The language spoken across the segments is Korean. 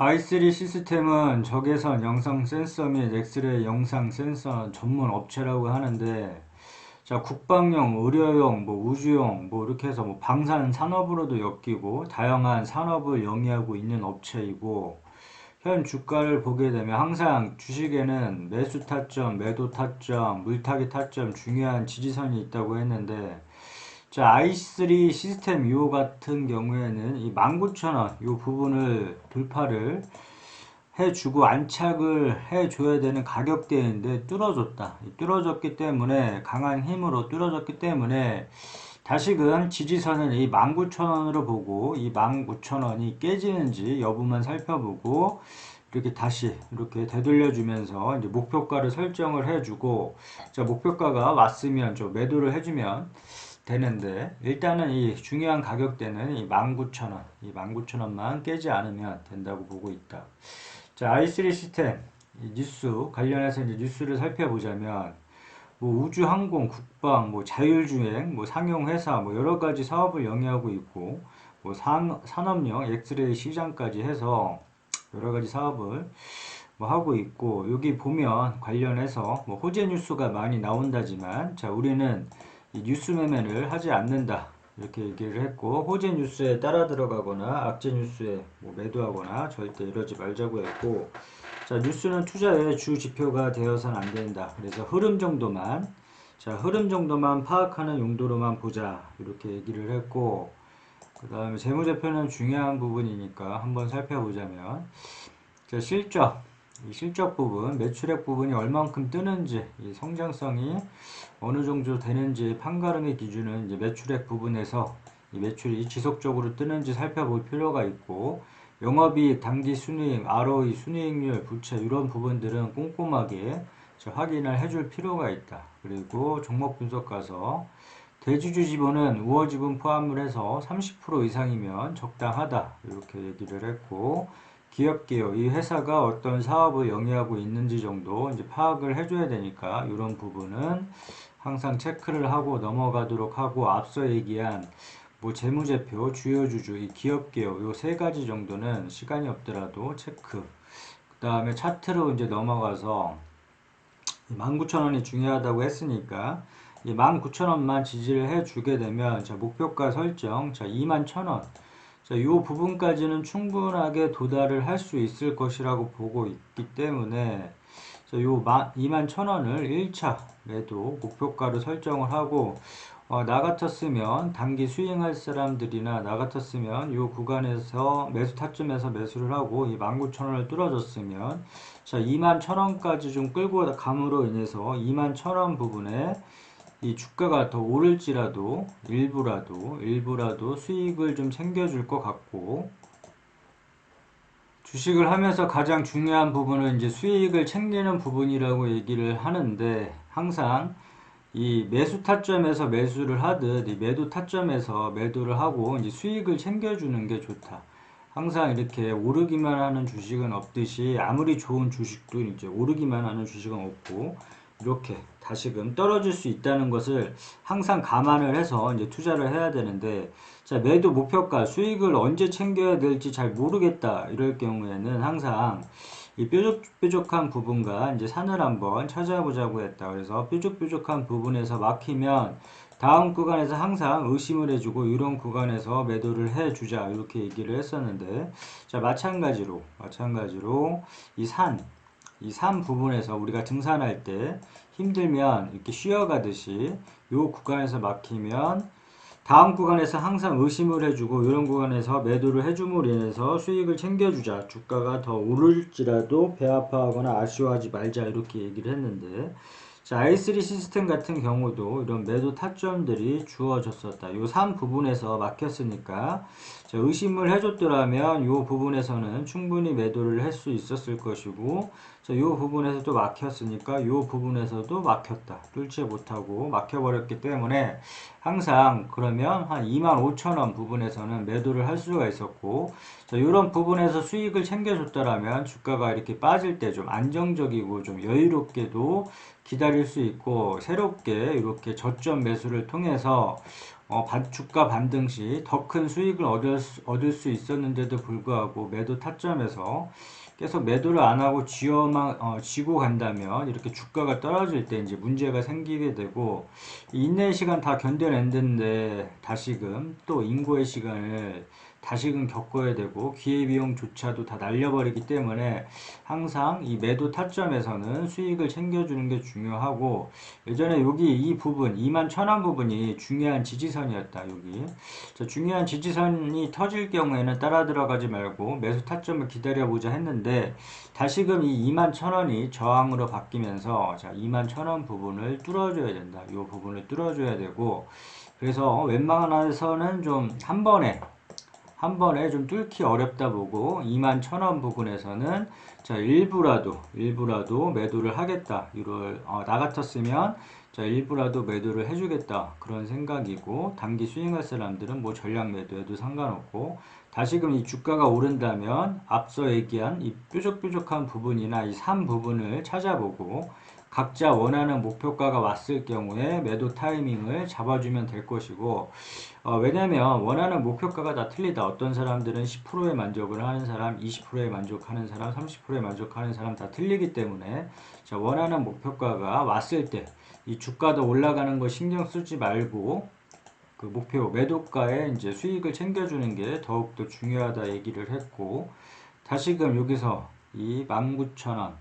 i3 시스템은 적외선 영상 센서 및 엑스레이 영상 센서 전문 업체라고 하는데 자 국방용, 의료용, 뭐 우주용 뭐 이렇게 해서 뭐 방산 산업으로도 엮이고 다양한 산업을 영위하고 있는 업체이고 현 주가를 보게 되면 항상 주식에는 매수 타점, 매도 타점, 물타기 타점 중요한 지지선이 있다고 했는데 자, i3 시스템 2호 같은 경우에는 이 19,000원 이 부분을 돌파를 해주고 안착을 해줘야 되는 가격대인데 뚫어졌다. 뚫어졌기 때문에 강한 힘으로 뚫어졌기 때문에 다시금 지지선을 이 19,000원으로 보고 이 19,000원이 깨지는지 여부만 살펴보고 이렇게 다시 이렇게 되돌려주면서 이제 목표가를 설정을 해주고 자 목표가가 왔으면 좀 매도를 해주면 되는데 일단은 이 중요한 가격대는 이 19,000원 이 19,000원만 깨지 않으면 된다고 보고 있다. 자 i3 시스템 뉴스 관련해서 이제 뉴스를 살펴보자면 뭐 우주 항공 국방 뭐 자율주행 뭐 상용회사 뭐 여러 가지 사업을 영위하고 있고 뭐 산, 산업용 엑스레이 시장까지 해서 여러 가지 사업을 뭐 하고 있고 여기 보면 관련해서 뭐 호재 뉴스가 많이 나온다지만 자 우리는 이 뉴스 매매를 하지 않는다. 이렇게 얘기를 했고 호재 뉴스에 따라 들어가거나 악재 뉴스에 뭐 매도하거나 절대 이러지 말자고 했고 자 뉴스는 투자의 주 지표가 되어서는 안 된다. 그래서 흐름 정도만 자 흐름 정도만 파악하는 용도로만 보자 이렇게 얘기를 했고 그 다음에 재무제표는 중요한 부분이니까 한번 살펴보자면 자 실적 이 실적 부분, 매출액 부분이 얼만큼 뜨는지, 이 성장성이 어느 정도 되는지 판가름의 기준은 이제 매출액 부분에서 이 매출이 지속적으로 뜨는지 살펴볼 필요가 있고, 영업이익, 당기 순이익, ROE, 순이익률, 부채 이런 부분들은 꼼꼼하게 확인을 해줄 필요가 있다. 그리고 종목 분석 가서 대주주 지분은 우호 지분 포함을 해서 30% 이상이면 적당하다. 이렇게 얘기를 했고, 기업계요. 이 회사가 어떤 사업을 영위하고 있는지 정도 이제 파악을 해줘야 되니까 이런 부분은 항상 체크를 하고 넘어가도록 하고 앞서 얘기한 뭐 재무제표, 주요주주, 이 기업계요. 요 세 가지 정도는 시간이 없더라도 체크. 그 다음에 차트로 이제 넘어가서 19,000원이 중요하다고 했으니까 이 19,000원만 지지를 해주게 되면 자 목표가 설정 자 21,000원 자, 이 부분까지는 충분하게 도달을 할 수 있을 것이라고 보고 있기 때문에 자, 요 21,000원을 1차 매도 목표가로 설정을 하고 어, 나 같았으면 단기 수행할 사람들이나 나 같았으면 이 구간에서 매수 타점에서 매수를 하고 이 19,000원을 뚫어줬으면 자 21,000원까지 좀 끌고 감으로 인해서 21,000원 부분에 이 주가가 더 오를지라도 일부라도 일부라도 수익을 좀 챙겨줄 것 같고 주식을 하면서 가장 중요한 부분은 이제 수익을 챙기는 부분이라고 얘기를 하는데 항상 이 매수 타점에서 매수를 하듯 이 매도 타점에서 매도를 하고 이제 수익을 챙겨주는 게 좋다. 항상 이렇게 오르기만 하는 주식은 없듯이 아무리 좋은 주식도 이제 오르기만 하는 주식은 없고 이렇게 다시금 떨어질 수 있다는 것을 항상 감안을 해서 이제 투자를 해야 되는데 자 매도 목표가 수익을 언제 챙겨야 될지 잘 모르겠다 이럴 경우에는 항상 이 뾰족뾰족한 부분과 이제 산을 한번 찾아보자고 했다. 그래서 뾰족뾰족한 부분에서 막히면 다음 구간에서 항상 의심을 해주고 이런 구간에서 매도를 해주자 이렇게 얘기를 했었는데 자 마찬가지로 마찬가지로 이산 이 산 부분에서 우리가 등산할 때 힘들면 이렇게 쉬어가듯이 이 구간에서 막히면 다음 구간에서 항상 의심을 해주고 이런 구간에서 매도를 해줌으로 인해서 수익을 챙겨주자. 주가가 더 오를지라도 배 아파하거나 아쉬워하지 말자. 이렇게 얘기를 했는데 자, i3 시스템 같은 경우도 이런 매도 타점들이 주어졌었다. 요 3 부분에서 막혔으니까 의심을 해줬더라면 이 부분에서는 충분히 매도를 할 수 있었을 것이고 이 부분에서도 막혔으니까 이 부분에서도 막혔다. 뚫지 못하고 막혀버렸기 때문에 항상 그러면 한 25,000원 부분에서는 매도를 할 수가 있었고 이런 부분에서 수익을 챙겨줬더라면 주가가 이렇게 빠질 때 좀 안정적이고 좀 여유롭게도 기다릴 수 있고 새롭게 이렇게 저점 매수를 통해서 어, 반- 주가 반등 시 더 큰 수익을 얻을 수, 얻을 수 있었는데도 불구하고 매도 타점에서 계속 매도를 안 하고 쥐어만 어, 쥐고 간다면 이렇게 주가가 떨어질 때 이제 문제가 생기게 되고 인내 시간 다 견뎌냈는데 다시금 또 인고의 시간을 다시금 겪어야 되고 기회비용조차도 다 날려버리기 때문에 항상 이 매도 타점에서는 수익을 챙겨주는 게 중요하고 예전에 여기 이 부분 2만 천원 부분이 중요한 지지선이었다 여기. 자, 중요한 지지선이 터질 경우에는 따라 들어가지 말고 매수 타점을 기다려보자 했는데 다시금 이 2만 천원이 저항으로 바뀌면서 자 2만 천원 부분을 뚫어줘야 된다. 이 부분을 뚫어줘야 되고 그래서 웬만해서는 좀 한 번에 한 번에 좀 뚫기 어렵다 보고 2만 천원 부근에서는 자 일부라도 일부라도 매도를 하겠다. 이걸 어, 나 같았으면 자 일부라도 매도를 해주겠다. 그런 생각이고 단기 스윙할 사람들은 뭐 전략 매도해도 상관없고 다시금 이 주가가 오른다면 앞서 얘기한 이 뾰족뾰족한 부분이나 이 산 부분을 찾아보고 각자 원하는 목표가가 왔을 경우에 매도 타이밍을 잡아주면 될 것이고 어, 왜냐면 원하는 목표가가 다 틀리다. 어떤 사람들은 10%에 만족을 하는 사람, 20%에 만족하는 사람, 30%에 만족하는 사람 다 틀리기 때문에 자, 원하는 목표가가 왔을 때 이 주가도 올라가는 거 신경 쓰지 말고 그 목표 매도가에 이제 수익을 챙겨주는 게 더욱더 중요하다 얘기를 했고 다시금 여기서 이 19,000원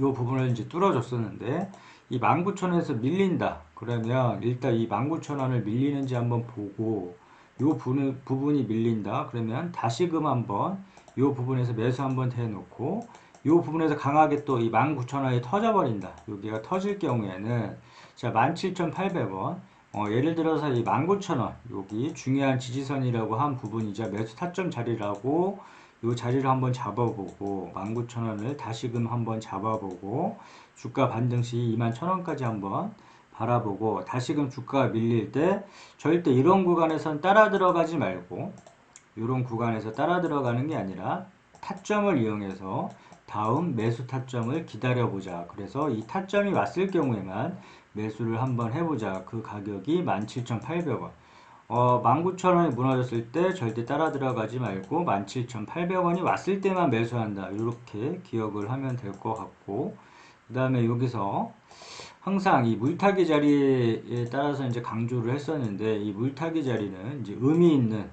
요 부분을 이제 뚫어줬었는데 이 19,000원에서 밀린다. 그러면 일단 이 19,000원을 밀리는지 한번 보고 요 부분, 부분이 밀린다. 그러면 다시금 한번 요 부분에서 매수 한번 대놓고 요 부분에서 강하게 또 이 19,000원이 터져버린다. 여기가 터질 경우에는 자 17,800원 어, 예를 들어서 이 19,000원 여기 중요한 지지선이라고 한 부분이자 매수 타점 자리라고 요 자리를 한번 잡아보고 19,000원을 다시금 한번 잡아보고 주가 반등 시 21,000원까지 한번 바라보고 다시금 주가가 밀릴 때 절대 이런 구간에선 따라 들어가지 말고 이런 구간에서 따라 들어가는 게 아니라 타점을 이용해서 다음 매수 타점을 기다려보자. 그래서 이 타점이 왔을 경우에만 매수를 한번 해보자. 그 가격이 17,800원. 어, 19,000원이 무너졌을 때 절대 따라 들어가지 말고 17,800원이 왔을 때만 매수한다. 이렇게 기억을 하면 될 것 같고 그 다음에 여기서 항상 이 물타기 자리에 따라서 이제 강조를 했었는데 이 물타기 자리는 이제 의미 있는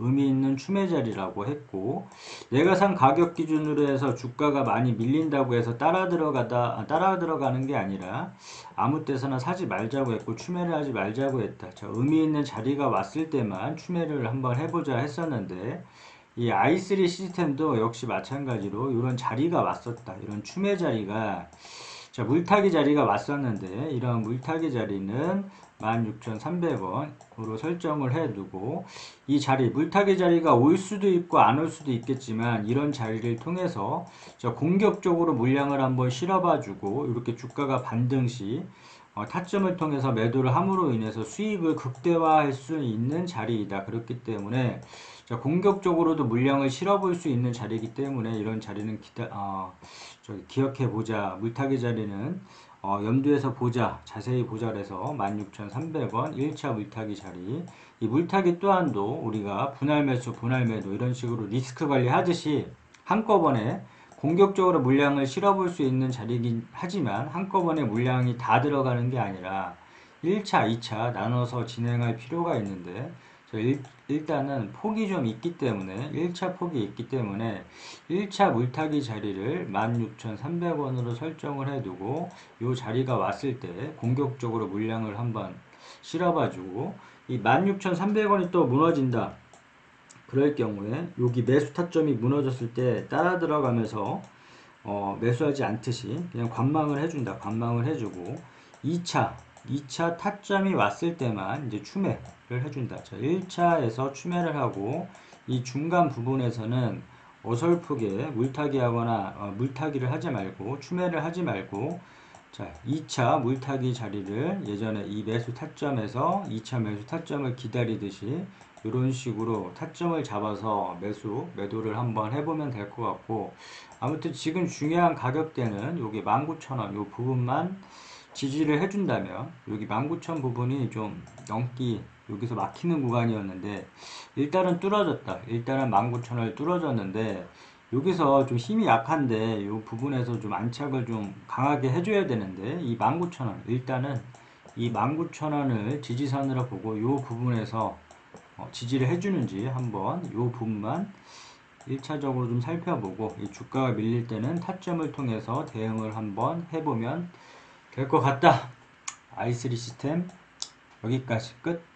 의미 있는 추매 자리라고 했고 내가 산 가격 기준으로 해서 주가가 많이 밀린다고 해서 따라 들어가다 아, 따라 들어가는 게 아니라 아무 때서나 사지 말자고 했고 추매를 하지 말자고 했다. 자, 의미 있는 자리가 왔을 때만 추매를 한번 해보자 했었는데 이 i3 시스템도 역시 마찬가지로 이런 자리가 왔었다. 이런 추매 자리가 자, 물타기 자리가 왔었는데 이런 물타기 자리는 16,300원으로 설정을 해두고 이 자리 물타기 자리가 올 수도 있고 안 올 수도 있겠지만 이런 자리를 통해서 공격적으로 물량을 한번 실어봐주고 이렇게 주가가 반등 시 어, 타점을 통해서 매도를 함으로 인해서 수익을 극대화할 수 있는 자리이다. 그렇기 때문에 공격적으로도 물량을 실어볼 수 있는 자리이기 때문에 이런 자리는 기다, 어, 기억해 보자. 물타기 자리는 어, 염두에서 보자. 자세히 보자 그래서 16,300원 1차 물타기 자리. 이 물타기 또한도 우리가 분할 매수, 분할 매도 이런 식으로 리스크 관리 하듯이 한꺼번에 공격적으로 물량을 실어볼 수 있는 자리이긴 하지만 한꺼번에 물량이 다 들어가는 게 아니라 1차, 2차 나눠서 진행할 필요가 있는데 일, 일단은 폭이 좀 있기 때문에 1차 폭이 있기 때문에 1차 물타기 자리를 16,300원으로 설정을 해두고 이 자리가 왔을 때 공격적으로 물량을 한번 실어봐주고 이 16,300원이 또 무너진다. 그럴 경우에 여기 매수 타점이 무너졌을 때 따라 들어가면서 어, 매수하지 않듯이 그냥 관망을 해준다. 관망을 해주고 2차 2차 타점이 왔을 때만 이제 추매를 해준다. 자, 1차에서 추매를 하고 이 중간 부분에서는 어설프게 물타기 하거나 어, 물타기를 하지 말고 추매를 하지 말고 자 2차 물타기 자리를 예전에 이 매수 타점에서 2차 매수 타점을 기다리듯이 이런 식으로 타점을 잡아서 매수 매도를 한번 해보면 될 것 같고 아무튼 지금 중요한 가격대는 여기 19,000원 이 부분만 지지를 해준다면 여기 19,000 부분이 좀 넘기 여기서 막히는 구간이었는데 일단은 뚫어졌다. 일단은 19,000원을 뚫어졌는데 여기서 좀 힘이 약한데 이 부분에서 좀 안착을 좀 강하게 해줘야 되는데 이 19,000원 일단은 이 19,000원을 지지선으로 보고 이 부분에서 어, 지지를 해주는지 한번 이 부분만 1차적으로 좀 살펴보고 이 주가가 밀릴 때는 타점을 통해서 대응을 한번 해보면 될 것 같다. i3 시스템 여기까지 끝.